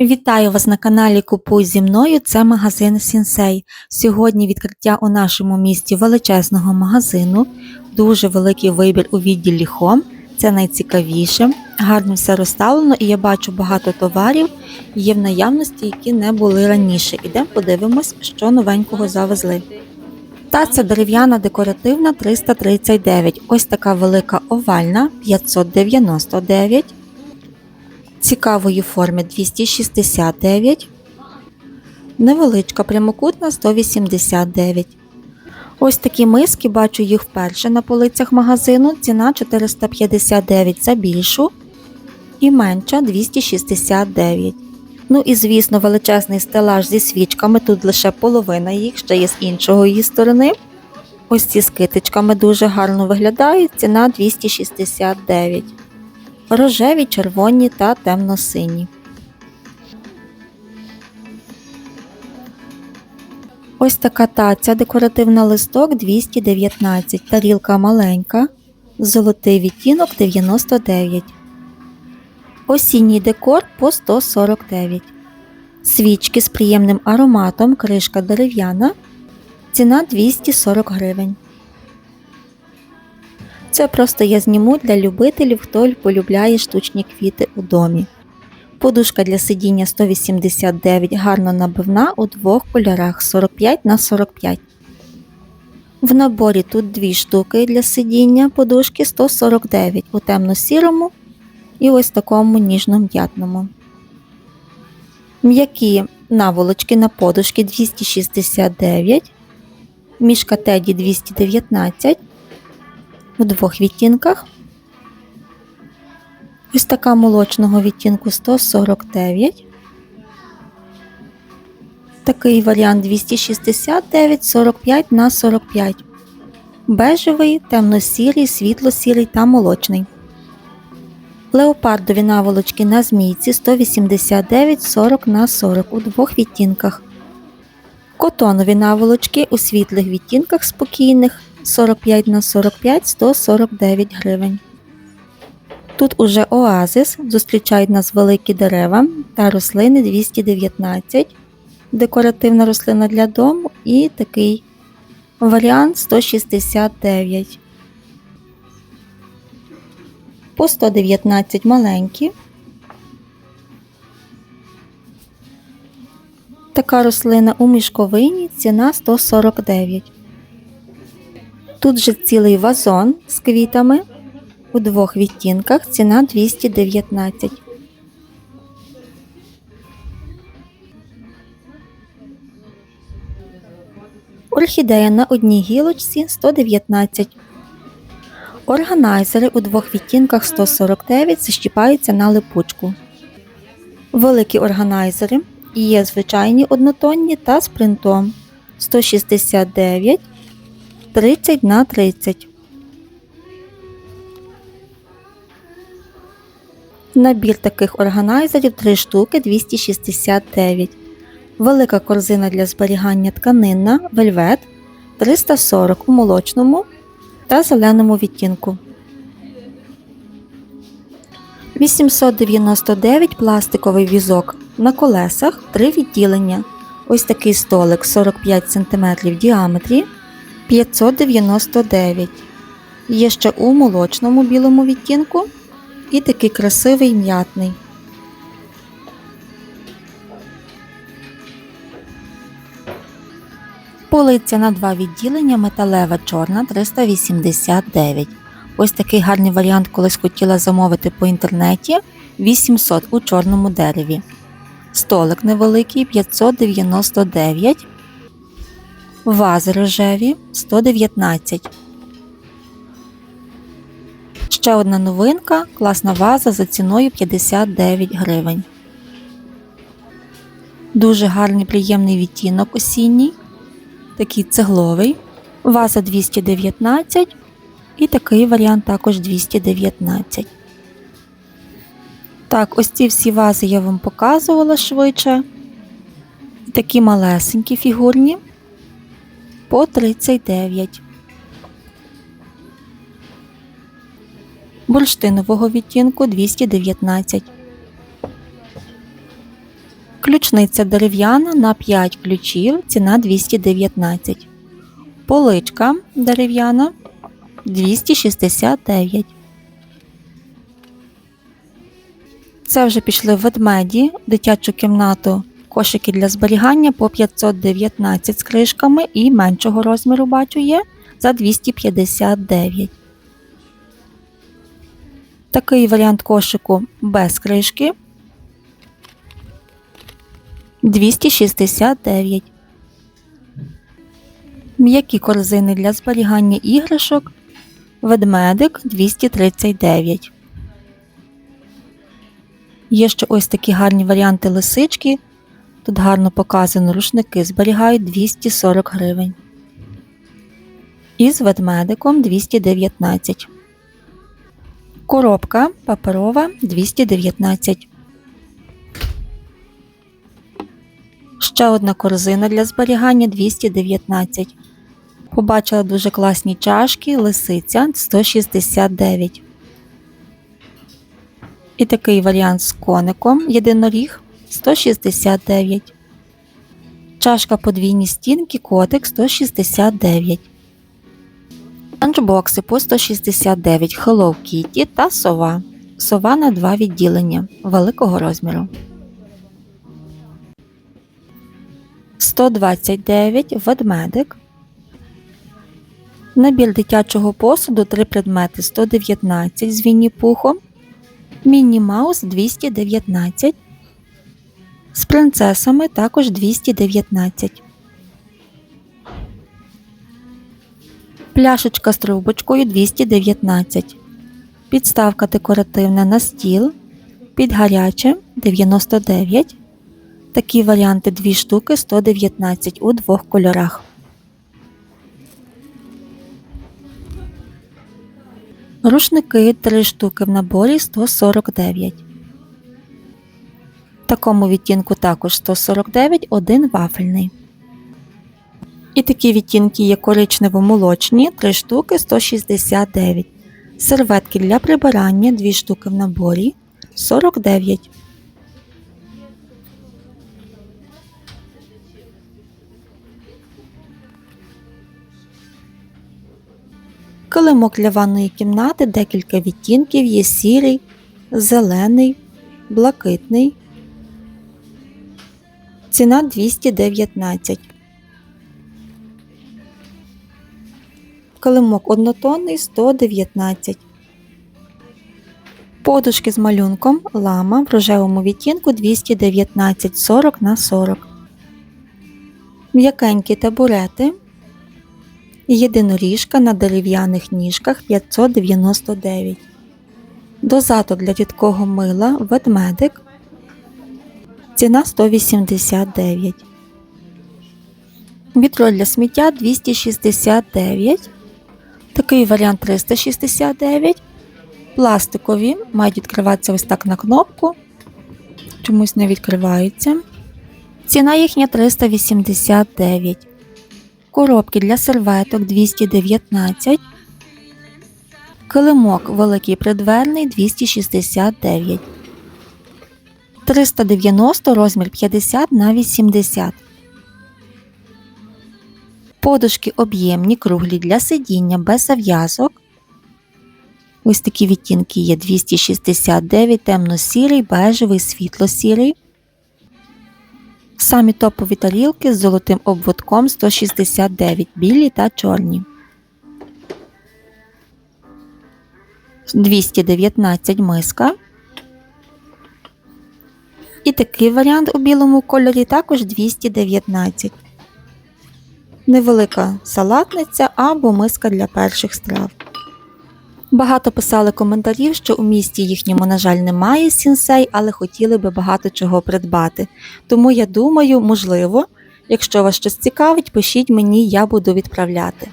Вітаю вас на каналі Купуй зі мною. Це магазин Сінсей. Сьогодні відкриття у нашому місті величезного магазину. Дуже великий вибір у відділі Хом. Це найцікавіше. Гарно все розставлено і я бачу багато товарів є в наявності, які не були раніше. Ідемо подивимось, що новенького завезли. Таця дерев'яна декоративна 339. Ось така велика овальна 599 цікавої форми 269, невеличка прямокутна 189. Ось такі миски, бачу їх вперше на полицях магазину. Ціна 459 за більшу і менша 269. Ну і звісно, величезний стелаж зі свічками. Тут лише половина їх, ще є з іншого її сторони. Ось ці з китичками дуже гарно виглядають. Ціна 269 рожеві, червоні та темно-сині. Ось така таця, декоративна листок 219, тарілка маленька, золотий відтінок 99. Осінній декор по 149. Свічки з приємним ароматом, кришка дерев'яна. Ціна 240 гривень. Це просто я зніму для любителів, хто полюбляє штучні квіти у домі. Подушка для сидіння 189 гарно набивна у двох кольорах 45 на 45. В наборі тут дві штуки для сидіння подушки 149 у темно-сірому і ось такому ніжно-м'ятному. М'які наволочки на подушки 269, мішка Теді 219 у двох відтінках. Ось така молочного відтінку 149. Такий варіант 269, 45 на 45. Бежевий, темно-сірий, світло-сірий та молочний. Леопардові наволочки на змійці 189 40 на 40 у двох відтінках. Котонові наволочки у світлих відтінках спокійних 45 на 45 149 гривень. Тут уже оазис, зустрічають нас великі дерева та рослини 219, декоративна рослина для дому і такий варіант 169. По 119 маленькі. Така рослина у мішковині ціна 149. Тут же цілий вазон з квітами у двох відтінках ціна 219. Орхідея на одній гілочці 119. Органайзери у двох відтінках 149 защіпаються на липучку. Великі органайзери є звичайні однотонні та з принтом 169 30 на 30. Набір таких органайзерів 3 штуки 269. Велика корзина для зберігання тканинна вельвет 340 у молочному та зеленому відтінку. 899 пластиковий візок на колесах 3 відділення. Ось такий столик 45 см в діаметрі 599. Є ще у молочному білому відтінку і такий красивий м'ятний. Полиця на два відділення металева чорна 389. Ось такий гарний варіант колись хотіла замовити по інтернеті 800 у чорному дереві. Столик невеликий 599 вази рожеві 119. Ще одна новинка класна ваза за ціною 59 гривень. Дуже гарний приємний відтінок осінній. Такий цегловий. Ваза 219 і такий варіант також 219. Так, ось ці всі вази я вам показувала швидше. Такі малесенькі фігурні по 39. Бурштинового відтінку 219. Ключниця дерев'яна на 5 ключів, ціна 219. Поличка дерев'яна 269. Це вже пішли ведмеді, дитячу кімнату, кошики для зберігання по 519 з кришками і меншого розміру бачу є за 259. Такий варіант кошику без кришки 269. М'які корзини для зберігання іграшок. Ведмедик 239. Є ще ось такі гарні варіанти лисички. Тут гарно показано рушники зберігають 240 гривень. І з ведмедиком 219. Коробка паперова 219. Ще одна корзина для зберігання 219. Побачила дуже класні чашки, лисиця 169. І такий варіант з коником єдиноріг 169. Чашка подвійні стінки котик 169. Ланчбокси по 169 Hello Kitty та сова. Сова на два відділення великого розміру. 129 ведмедик. Набір дитячого посуду 3 предмети 119 з Вінні Пухом. Мінні Маус 219. З принцесами також 219. Пляшечка з трубочкою 219. Підставка декоративна на стіл. Під гаряче 99. Такі варіанти 2 штуки 119 у двох кольорах. Рушники 3 штуки в наборі 149. Такому відтінку також 149, один вафельний. І такі відтінки є коричнево-молочні 3 штуки 169. Серветки для прибирання 2 штуки в наборі 49. Килимок для ванної кімнати декілька відтінків є сірий, зелений, блакитний. Ціна 219. Килимок однотонний 119. Подушки з малюнком лама в рожевому відтінку 219 40 на 40. М'якенькі табурети. Єдиноріжка на дерев'яних ніжках 599. Дозатор для рідкого мила ведмедик. Ціна 189. Відро для сміття 269. Такий варіант 369. Пластикові мають відкриватися ось так на кнопку. Чомусь не відкриваються. Ціна їхня 389. Коробки для серветок 219. Килимок великий придверний 269. 390 розмір 50 на 80. Подушки об'ємні круглі для сидіння без зав'язок. Ось такі відтінки є 269, темно-сірий, бежевий, світло-сірий. Самі топові тарілки з золотим обводком 169, білі та чорні. 219 миска. І такий варіант у білому кольорі також 219. Невелика салатниця або миска для перших страв. Багато писали коментарів, що у місті їхньому, на жаль, немає сінсей, але хотіли би багато чого придбати. Тому я думаю, можливо, якщо вас щось цікавить, пишіть мені, я буду відправляти.